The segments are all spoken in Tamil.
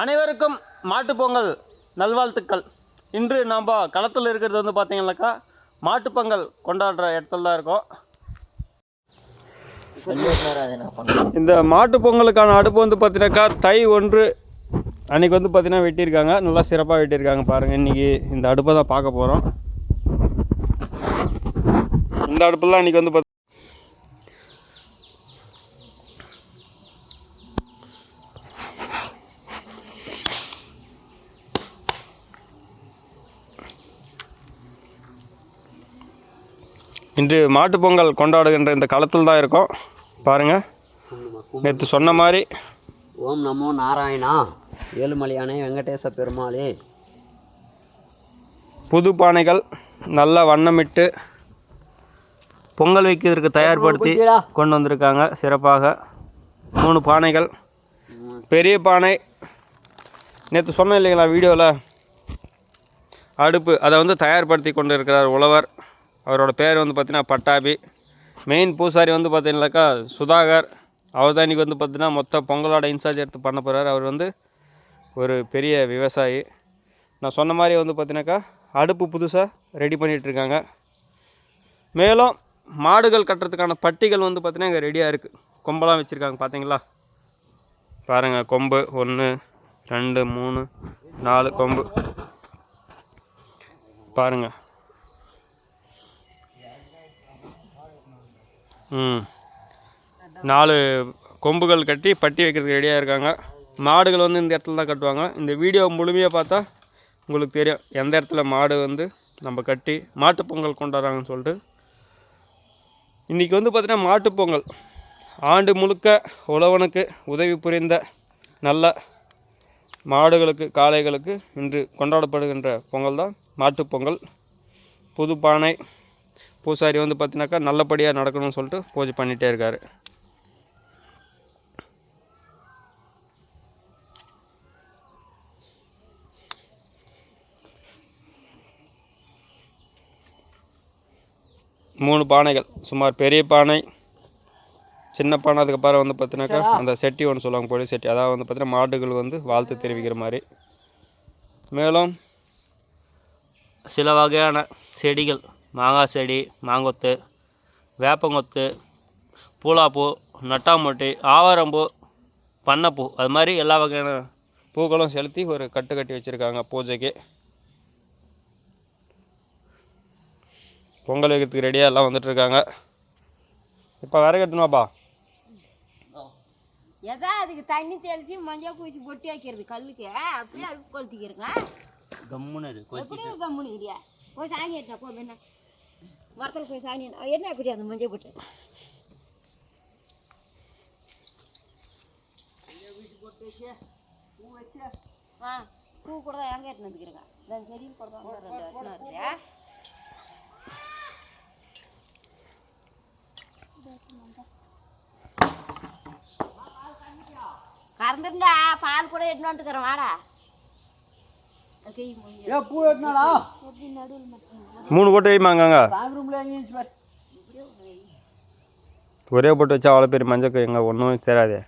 அனைவருக்கும் மாட்டுப் பொங்கல் நல்வாழ்த்துக்கள். இன்று நாம் களத்தில் இருக்கிறது வந்து பார்த்திங்கனாக்கா மாட்டுப்பொங்கல் கொண்டாடுற இடத்துல தான் இருக்கோம். இந்த மாட்டுப் பொங்கலுக்கான அடுப்பு வந்து பார்த்தீங்கன்னாக்கா தை ஒன்று அன்றைக்கி வந்து பார்த்தீங்கன்னா வெட்டியிருக்காங்க. நல்லா சிறப்பாக வெட்டியிருக்காங்க பாருங்கள் இன்றைக்கி இந்த அடுப்பை தான் பார்க்க போகிறோம் இந்த அடுப்புலாம் இன்றைக்கி வந்து இன்று மாட்டுப் பொங்கல் கொண்டாடுகின்ற இந்த களத்தில் தான் இருக்கோம். பாருங்கள் நேற்று சொன்ன மாதிரி. ஓம் நமோ நாராயணா. ஏழுமலையானே வெங்கடேச பெருமாளே. புது பானைகள் நல்ல வண்ணமிட்டு பொங்கல் வைக்கிறதுக்கு தயார்படுத்தி கொண்டு வந்திருக்காங்க. சிறப்பாக. மூணு பானைகள். பெரிய பானை. நேற்று சொன்னேன் இல்லைங்களா வீடியோவில் அடுப்பு. அதை வந்து தயார்படுத்தி கொண்டு இருக்கிறார் உழவர். அவரோட பேர் வந்து பார்த்தீங்கன்னா பட்டாபி. மெயின் பூசாரி வந்து பார்த்தீங்கன்னாக்கா சுதாகர். அவர் தான் இன்றைக்கி வந்து பார்த்தீங்கன்னா மொத்த பொங்கலோட இன்சார்ஜ் எடுத்து பண்ண போகிறார் அவர் வந்து ஒரு பெரிய விவசாயி. நான் சொன்ன மாதிரி வந்து பார்த்தீங்கன்னாக்கா அடுப்பு புதுசாக ரெடி பண்ணிகிட்ருக்காங்க மேலும் மாடுகள் கட்டுறதுக்கான பட்டிகள் வந்து பார்த்தீங்கன்னா இங்கே ரெடியாக இருக்குது கொம்பெல்லாம் வச்சுருக்காங்க பார்த்தீங்களா பாருங்கள் கொம்பு. ஒன்று ரெண்டு மூணு நாலு கொம்பு. பாருங்கள் ம். நாலு கொம்புகள் கட்டி பட்டி வைக்கிறதுக்கு ரெடியாக இருக்காங்க. மாடுகள் வந்து இந்த இடத்துல தான் கட்டுவாங்க. இந்த வீடியோ முழுமையாக பார்த்தா உங்களுக்கு தெரியும். எந்த இடத்துல மாடு வந்து நம்ம கட்டி மாட்டுப்பொங்கல் கொண்டாடுறாங்கன்னு சொல்லிட்டு. இன்றைக்கி வந்து பார்த்திங்கன்னா மாட்டுப் பொங்கல். ஆண்டு முழுக்க உழவனுக்கு உதவி புரிந்த நல்ல மாடுகளுக்கு காளைகளுக்கு இன்று கொண்டாடப்படுகின்ற பொங்கல் தான் மாட்டுப்பொங்கல் புதுப்பானை புது பானை பூசாரி வந்து பார்த்தினாக்கா நல்லபடியாக நடக்கணும்னு சொல்லிட்டு பூஜை பண்ணிகிட்டே இருக்காரு. மூணு பானைகள் சுமார் பெரிய பானை சின்ன பானை அதுக்கப்புறம் வந்து பார்த்தினாக்கா அந்த செட்டி ஒன்று சொல்லுவாங்க பொடி செட்டி. அதாவது வந்து பார்த்திங்கன்னா மாடுகள் வந்து வாழ்த்து தெரிவிக்கிற மாதிரி. மேலும் சில வகையான செடிகள் மாங்காய் செடி மாங்கொத்து வேப்பங்கொத்து பூலாப்பூ நட்டாம்பட்டி ஆவாரம்பூ பண்ணப்பூ. அது மாதிரி எல்லா வகையான பூக்களும் செலுத்தி ஒரு கட்டு கட்டி வச்சுருக்காங்க பூஜைக்கு. பொங்கல் வைக்கிறதுக்கு ரெடியாக எல்லாம் வந்துட்டுருக்காங்க. இப்போ விறகு எடுத்துனாப்பா எதா அதுக்கு தண்ணி தெளிச்சு மஞ்சள் பூசி பொட்டி வைக்கிறது கல்லுக்கு. அப்படியே அழுப்பு கொளுத்திக்கிறங்க கம்முன்னு எப்படி கம்முனிக்கிறியா போய் சாணி எட்டா போ மரத்தில் போய் சாணி எட்டு. என்ன அப்படி அந்த மஞ்சள் போட்டு ஆ. பூ கூட தான் எங்கே எட்டுன்னு வந்துக்கிறங்க ரெண்டு செடியும் கூட தான் ரெண்டு எட்டுன்னு வருது கறந்துருந்தா பால் கூட எட்டுன்னு வந்துக்கிறேன். வாடா. ஏ பூ எட்டினாடா மூணு போட்டு வைமாங்க பார். ஒரே போட்டு வச்சா அவ்வளோ பெரிய மஞ்சள் எங்கே ஒன்றும் தெரியாதே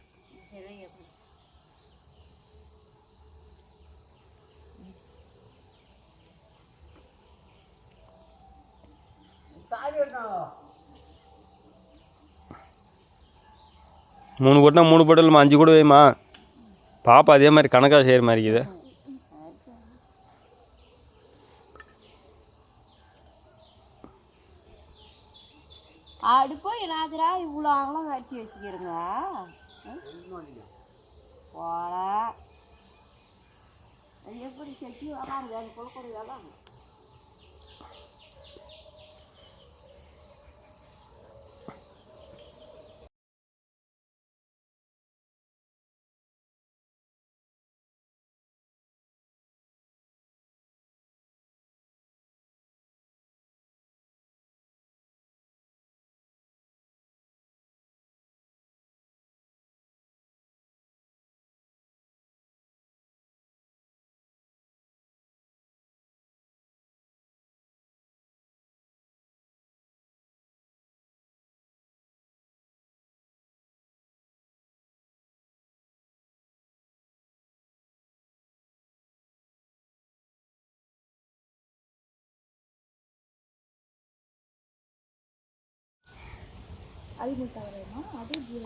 மூணு போட்டுனா மூணு போட்டு இல்லைம்மா அஞ்சு கூட வைமா பாப்பா அதே மாதிரி கணக்காக செய்கிற மாதிரி இருக்குது அடுப்போ ராத்திரா இவ்வளோ கட்டி வச்சுக்கிறங்க போல எப்படி செட்டி வராங்க? அது கொழுக்கொடை வராங்க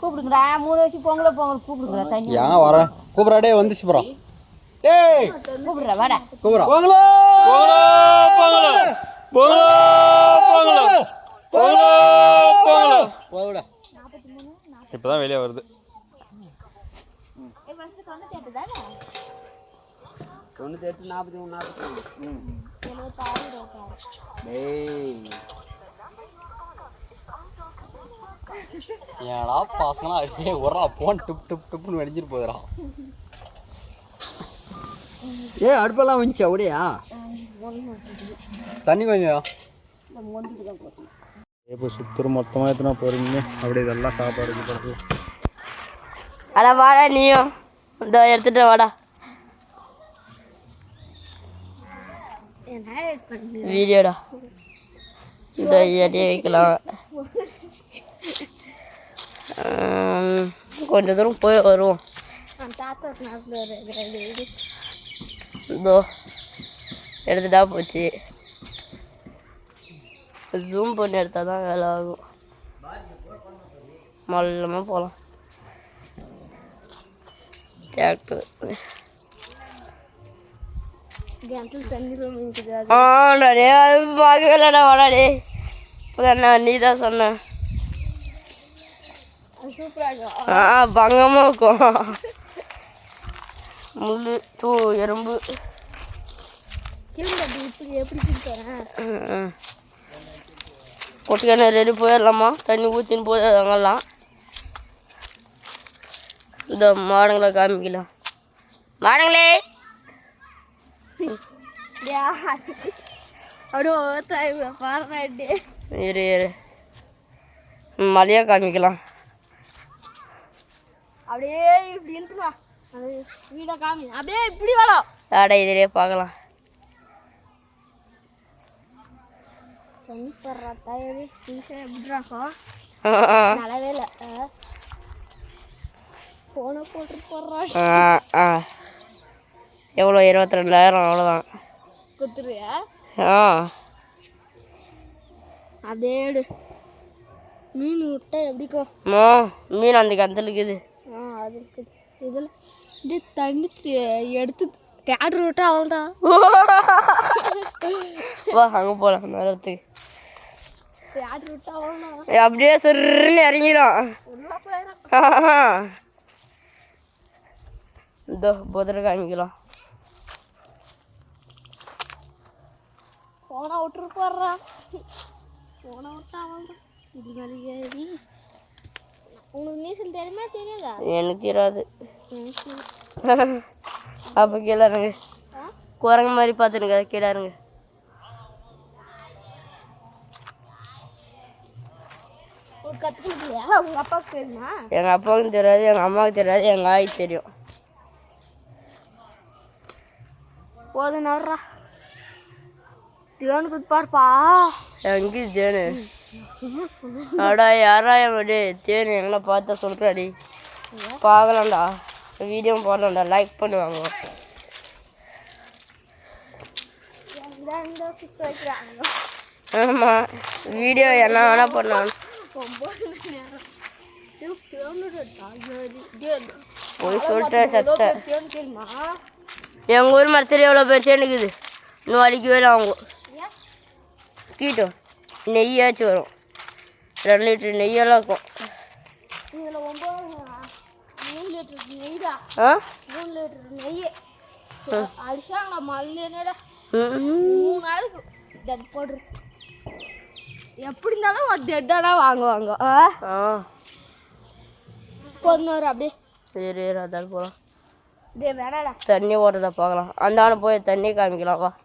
கூப்பிடுங்கடா மூணு வயசு பொங்கலை பொங்கல் கூப்பிடுங்க தண்ணி ஏன் வரேன் கூப்பிட்றா டே வந்துச்சு ப்ரோ டேய் கூப்பிடுற வாடா. கூப்பிட்றா. பொங்கலோ! பொங்கலோ! பொங்கலோ! பொங்கலோ! பொங்கலோ! பொங்கலோ! போவிட இப்போதான் வெளியே வருது. தொண்ணூற்றி எட்டு நாற்பத்தி மூணு நாற்பத்தி டேய். ஏடா பசங்களா அப்படியே உரா போன் டுப் டுப் டுப்னு வெடிச்சிட்டு போகுதுடா. ஏ அடுப்பெல்லாம் வந்துச்சு? அப்படியா தண்ணி கொஞ்சம் இப்போ சுத்தர். மொத்தமாக எத்தனை போகிறீங்க அப்படி இதெல்லாம் சாப்பாடு போகிறது அட வாடா நீயும். இந்த எடுத்துட்டு வாடா. வீடியோடா. இந்த வைக்கலாம் கொஞ்ச தூரம் போய் வருவோம். இதோ எடுத்துட்டா போச்சு. ஜூம் பண்ணி எடுத்தால் தான் வேலை ஆகும். மல்லமாக போகலாம் டிராக்டர் ஆ நிறைய பார்க்கலடா வாடா டே அண்ணா நீ தான் சொன்ன ஆ பங்கமாக இருக்கும் முள் தூ எறும்பு. கொட்டிக்கான ரெடி போயிடலாமா? தண்ணி ஊற்றின்னு போயிடலாம் இந்த மாடுங்களை காமிக்கலாம். மாடுங்களே! இரு இரு. மலையா காமிக்கலாம். அப்படியே இப்படி இழுத்துமா வீட காமி. அப்படியே இப்படி வாடா. ஆடா இதிலே பார்க்கலாம். போடுறா தயவு நல்லாவே இல்லை. போனை போட்டு ஆ, ஆ. எவ்வளோ இருபத்தி ரெண்டாயிரம் அவ்வளோதான் குத்துருவியா ஆ எடு. மீன் விட்டா எப்படிக்கோ மீன் அந்த கந்தல் இருக்குது ஆ அது இருக்குது இதில் இப்படியே தண்ணி எடுத்து தேட்டர் விட்டா அவ்வளோதான் வா அங்கே போகலாம் நேரத்துக்கு தேட்டர் விட்டா ஏய், அப்படியே சொருன்னு இறங்கிடும் இதோ புதரை காமிக்கலாம். போனை விட்டுரு போடுறா போனை விட்டா அவ்வளோதான் இது மாதிரி உங்களுக்கு நீச்சல் தெரியுமா? தெரியாதா? எனக்கு தெரியாது. அப்போ கீழே இருங்க குரங்கு மாதிரி பார்த்துனுங்க கீழே இருங்க எங்கள் அப்பாவுக்கும் தெரியாது எங்கள் அம்மாவுக்கு தெரியாது எங்கள் ஆய்க்கு தெரியும். போதும் நடுறா. திவானு குத்பார்ப்பா எங்கே தேனு அடா யாரா என் தேனு எங்களை பார்த்தா சொல்கிறாடி பார்க்கலாம்டா. வீடியோ போடலாம்டா. லைக் பண்ணுவாங்க. ஆமாம் வீடியோ என்ன வேணால் பண்ணலாம் போய் சொல்லிட்டு எவ்வளோ சத்த எங்கள் ஊர் மரத்தில் எவ்வளோ பேர் தேனுக்குது இன்னும் வலிக்கவே இல்லை அவங்க? கீட்டும் நெய்யாச்சும் வரும். ரெண்டு லிட்டர் நெய்யெல்லாம் இருக்கும். ஆ? எப்படி இருந்தாலும் ஒரு டெட்டானா வாங்குவாங்க. பதினோரு அப்படியே. சரி அதான் போகலாம் தண்ணி ஓடுறத பார்க்கலாம். அந்த போய் தண்ணி காமிக்கலாம் வா.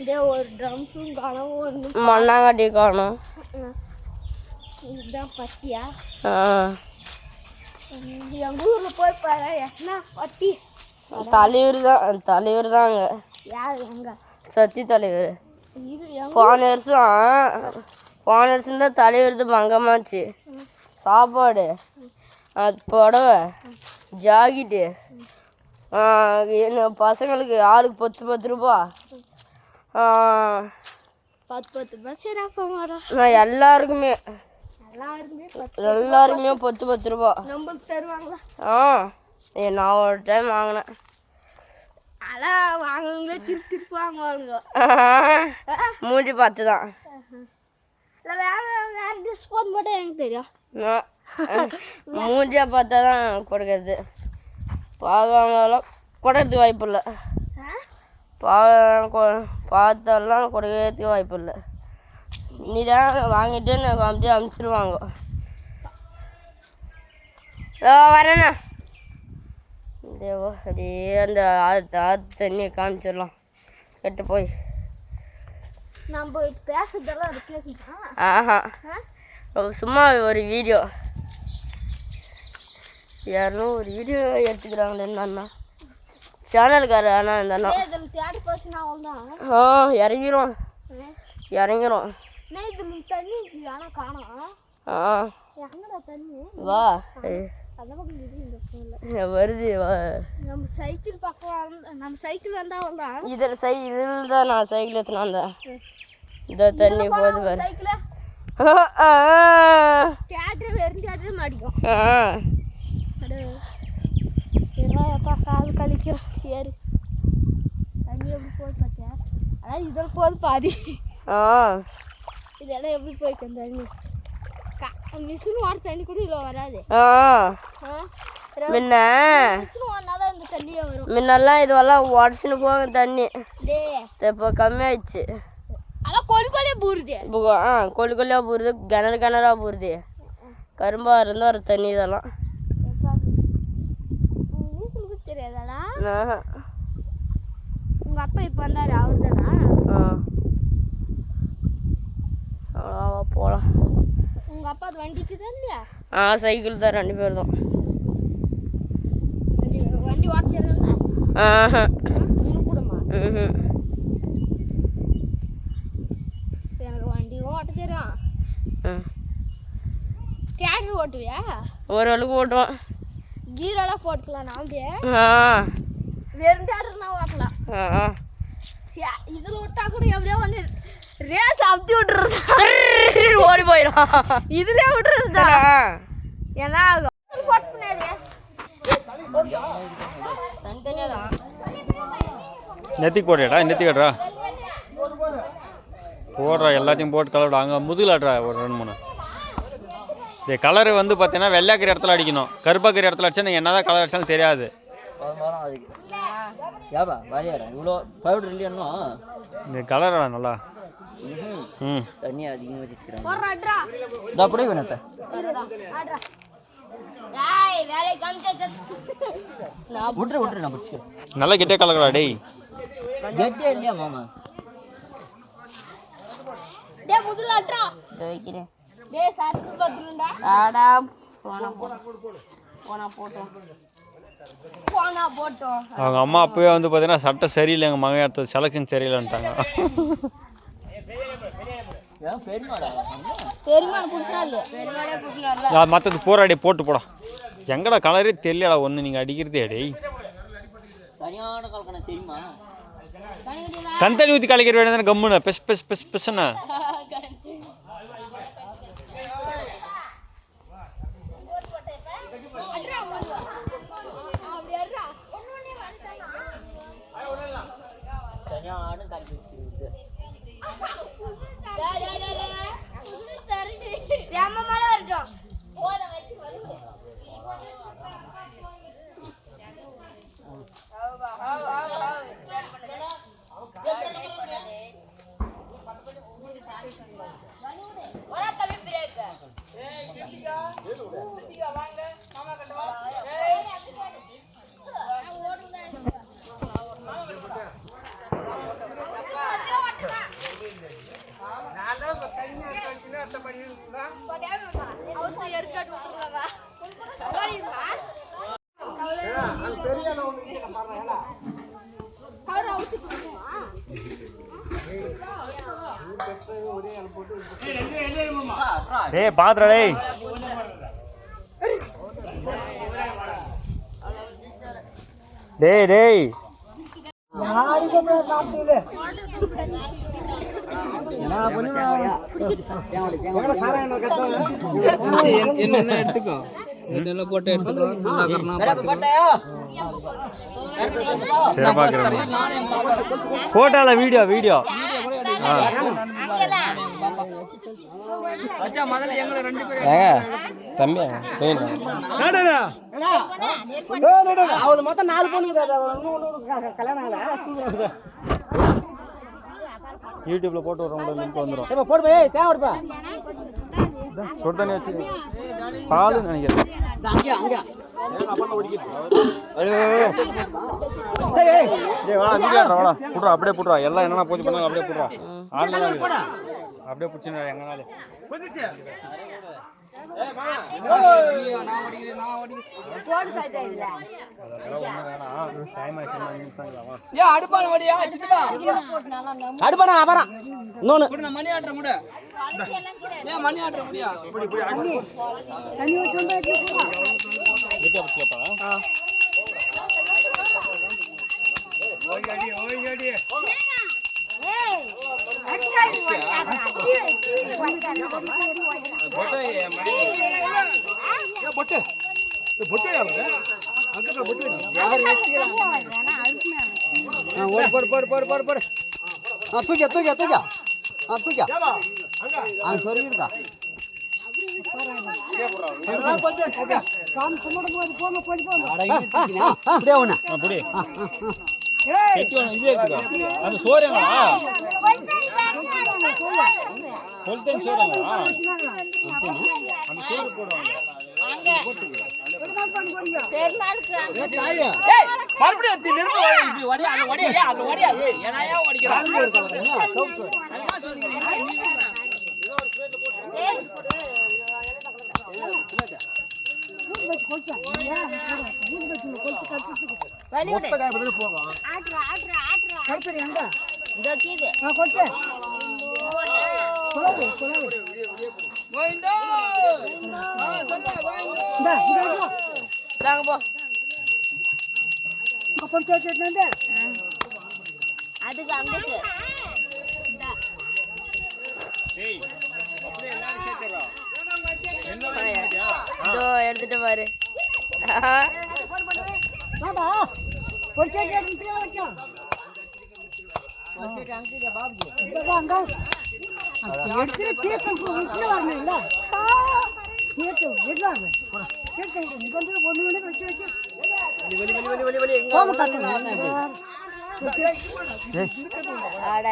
இதே ஒரு ட்ரம்ஸும் காணும் ஒன்று மண்ணாங்கட்டி காணும். இதுதான் பத்தியா? எங்கள் ஊரில் போய் பாரு என்ன பத்தி? தலைவர் தான் தலைவர் தான் அங்கே. யார் எங்க? சத்தி தலைவர். போன வருஷம் போன வருஷம் தான் தலைவர் தான் பங்கமாச்சு. சாப்பாடு அது புடவை ஜாக்கெட்டு. என்ன பசங்களுக்கு ஆளுக்கு பத்து பத்து ரூபா. பத்து பத்து ரூபாய் அப்போ வரோம் நான் எல்லாருக்குமே. எல்லாருக்குமே பத்து பத்து ரூபா. நம்மளுக்கு தருவாங்களா? ஆ. நான் ஒரு டைம் வாங்கினேன். அதான் வாங்குவங்களே திருப்பி திருப்பி வாங்குவாங்க மூஞ்சி பார்த்து தான். வேற டிஸ்கவுண்ட் மட்டும் எனக்கு தெரியும். நான் மூஞ்சியை பார்த்தா தான் கொடுக்கறது. பார்க்காமலாம் கொடுக்கறதுக்கு வாய்ப்பு இல்லை? பா கொ- பார்த்தெல்லாம் கொடுக்கறதுக்கு வாய்ப்பு இல்லை. நீ தான் வாங்கிட்டு எனக்கு அமுச்சு அமுச்சிடுவாங்க இதோ வரேண்ணா. தேவோ அப்படியே அந்த ஆத்து ஆத்து தண்ணியை காமிச்சிடலாம். கெட்டு போய். நம்ம பேசுறதெல்லாம் ஆஹா. சும்மா ஒரு வீடியோ. யாருன்னு ஒரு வீடியோ எடுத்துக்கிறாங்களே இந்த அண்ணா. சேனலுக்கார அண்ணா இந்த அண்ணா ஆ இறங்கிரும் இறங்கிரும் ஆனால் ஆ வா. வருது வா. நம்ம சைக்கிள் பக்கம் வந்து நம்ம சைக்கிள் அவ்வளோதான் இதில் சை இதில் தான் நான் சைக்கிள் எடுத்துன்னு வந்தேன் இந்த தண்ணி போகுது பாரு. தேட்டர் வெறும் தேட்டர் மாடிக்கும் கால் கழிக்கிறோம் சரி தண்ணி எப்படி போகுது பார்த்தியா அதான் இதில் போகுது பாதி. ஆ. இதெல்லாம் எப்படி போயிட்டு தண்ணி? மிஷின் ஓட தண்ணி கூட இதில் வராது. ஆ. முன்ன முன்னெல்லாம் இதுவெல்லாம் உடச்சுன்னு போகும் தண்ணி. இப்போ கம்மியாயிடுச்சு. ஆ கொல்லு கொல்லியாக கிணறு கிணறா போடுது கரும்பாக இருந்தால் ஒரு தண்ணி இதெல்லாம். உங்கள் அப்பா இப்போ வந்தார் அவர் தானா? அவ்வளோவா போகலாம் உங்கள் அப்பா வண்டிக்கு தான் இல்லையா? ஆ சைக்கிள் தான் ரெண்டு பேர் தான். வண்டி வண்டி ஓட்ட தெரியல ஆஹா கூடமா ம் எனக்கு வண்டி ஓட்ட தெரியும். தேட்டர் ஓட்டுவியா? ஒரு அளவுக்கு ஓட்டுவோம் கீரெல்லாம் போட்டுக்கலாம் நாமதே ஆ. ஓட்டலாம் இதுல விட்டா கூட எப்படியோ ரேஸ் அமுத்தி விட்டுறது ஓடி போயிடும் இதுலயே விட்டுறது தான் என்ன ஆகும்? நெத்திக்கு போடுறா நெத்தி கட்டுறா. போடுறா எல்லாத்தையும் போட்டு கலர் அங்கே முதுகலாட்றா ஒரு ரெண்டு மூணு. இந்த கலரு வந்து பார்த்தீங்கன்னா வெள்ளைக்கிற இடத்துல அடிக்கணும். கருப்பாக்கிற இடத்துல அடிச்சா நீங்கள் என்ன தான் கலர் அடிச்சாலும் தெரியாது. ஏப்பா வாதியாரா இவ்வளோ பவுடர் இல்லையா இந்த கலர் நல்லா. ம். தண்ணி அதிகமாக வச்சுக்கிறாங்க இது அப்படியே வேணாத்த நான் பிடிச்சி நல்லா கிட்டே கலக்கிறா டேய். கெட்டியா இல்லையா மாமா? டேய் முதல்ல அட்ரா வைக்கிறேன். டேய் சர்க்கு பத்துறா ஆடா போனா போட்டோம் போனா போட்டோம் போனா போட்டோம் அவங்க அம்மா அப்பவே வந்து பார்த்தீங்கன்னா சட்டை சரியில்லை எங்கள் மகன் எடுத்தது செலெக்ஷன் சரியில்லைன்ட்டாங்க. மற்றது போராடி போட்டு போடா. எங்கடா கலரே தெரியலடா ஒன்று நீங்கள் அடிக்கிறதே டேய். சரியான கலக்கணம் தெரியுமா? கண் தண்ணி ஊற்றி கலைக்கிற வேண்டியதானே கம்முன்னு. பெஸ் பெஸ் பெஸ் பெஸ்ன்னு அட்ரா முதல்ல அப்படி அட்ரா சரியான கலக்கி வச்சிருக்கு டேய் டேய் டேய் டேய் தரடி செம்ம மழை வரட்டும் போன வச்சு வருது அவத்து எருக்காட்டு விட்டுருவாங்க சரிப்பா அவர் அவுத்து கொடுக்குமா டேய் பாத்துடா டேய் டேய் டேய். என்னென்ன எடுத்துக்கோ என்னென்ன போட்டு எடுத்துக்கோ? நல்லா கரணா சரி பார்க்குறேன் ஃபோட்டோவில் வீடியோ வீடியோ? தம்பி அவது மொத்தம் நாலு பொண்ணுங்க கல்யாணம் ஆகல போட்டு விட்றவங்களோட லிங்க் வந்துடும் இப்ப போடு போய் தேவை சுடு தண்ணி வச்சு பால் நினைக்கிறேன் சரி டேய் வாடா வீடியோ வாடா. புட்றா அப்படியே புட்றா எல்லாம் என்னென்ன பூஜை பண்ணாங்க அப்படியே புட்றா ஆன்லைன் அப்படியே புடிச்சுனா எங்கனால. ஏன் அடுப்பான அப்புறம் இன்னொன்னு. கூட நான் மணி ஆட்டுற கூட மணி ஆட்டுற முடியா. போடு போடு போடு போடு போடு போடு ஆ தூக்கியா தூக்கியா தூக்கியா ஆ தூக்கியா ஆ சொருகிருக்கா அப்படியே ஒண்ணு அப்படி கெட்டி ஒன்று இது எடுத்துக்கோ அந்த சோறுங்களா கொல்தன் சோறுங்களா அந்த சோறு போடுவாங்க ஏய் மறுபடியும் எடுத்து நிறுத்து இப்படி வடியா அதுக்கு அங்கிட்டு இதோ எடுத்துட்டு பாரு ஆட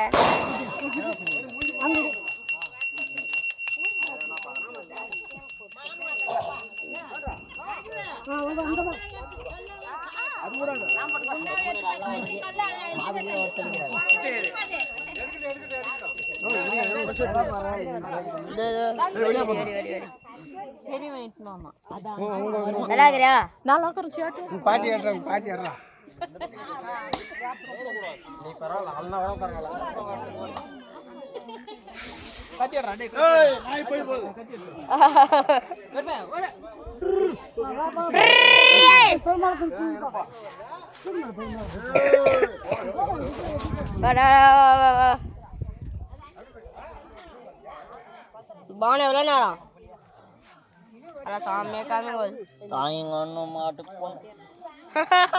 இதோ, இதோ. வெடி, வெடி, வெடி, வெடி. நல்லா இருக்கிறியா பாட்டி ஏற்றாங்க பாட்டி ஏறா கட்டிடுறா டேய் வாடா, வா, பானு எவ்வளோ நேரம்? அட சாமியே காமி போகுது தாயங்க ஒன்றும் மாட்டு போன.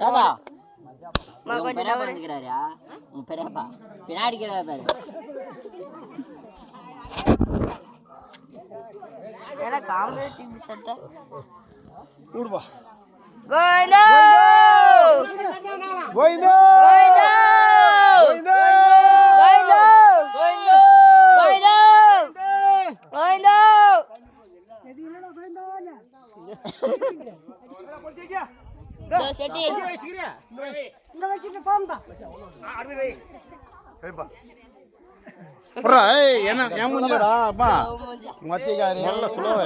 தாதா அம்மா கொஞ்சம் பெரியப்பா தவறு. வந்துக்கிறாரா உன் பெரியப்பா பின்னாடி பாரு. ஏன்னா காமெடி டிவி சட்டை? செட்டி. புறா ஏய் என்ன முடிஞ்சடா அப்பா. மத்தியக்காரி. நல்ல சுலவா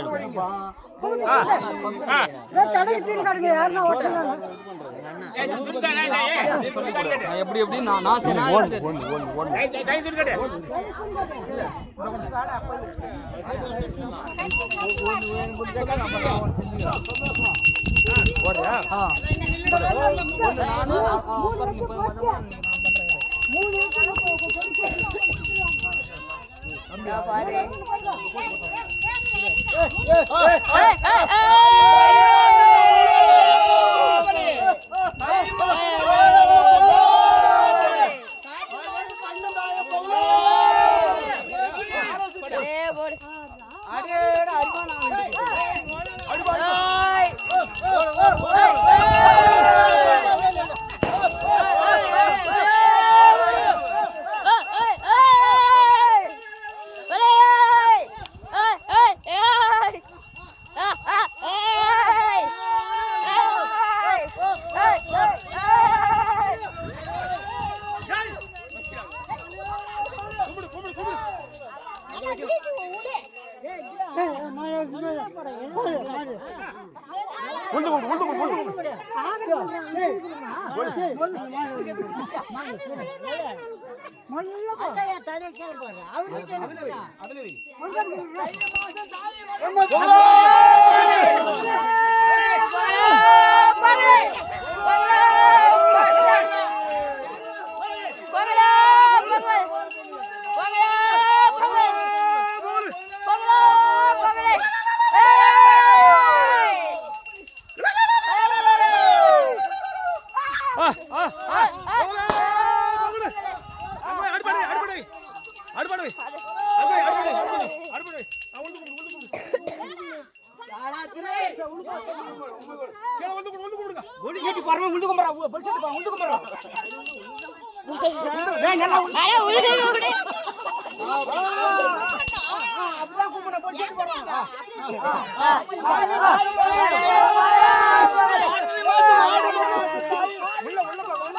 எப்படி எப்படி நான் நான் சரி இதோ பாரு ஏய், அவருக்கு ஒளி செட்டி பாருங்க உழுது கும்பறா. ஒளி செட்டி பாருங்க உழுது கும்பறா. டேய் நல்லா உழுது அப்படிதான் கும்பறா ஒளி செட்டி பாருங்க உள்ள உள்ள போ உள்ள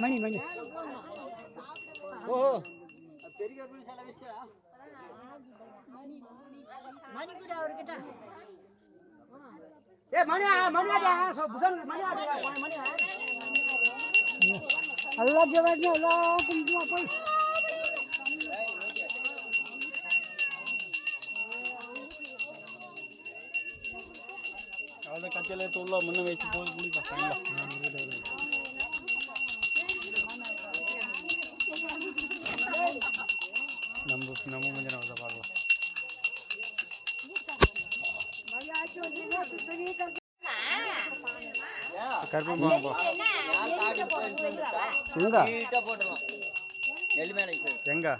மணி மணி. ஓ பெரிய ஏ மணி மணி ஆடா சோ புசன் மணி ஆடா மணி அல்லாஹ் ஜவாத் அல்லாஹ் போய் சேர்த்து உள்ள முன்ன வச்சு போய் குளிப்பா நம்ம நம்ம கொஞ்சம் நம்ம பார்க்கலாம் கருப்பம் எங்க?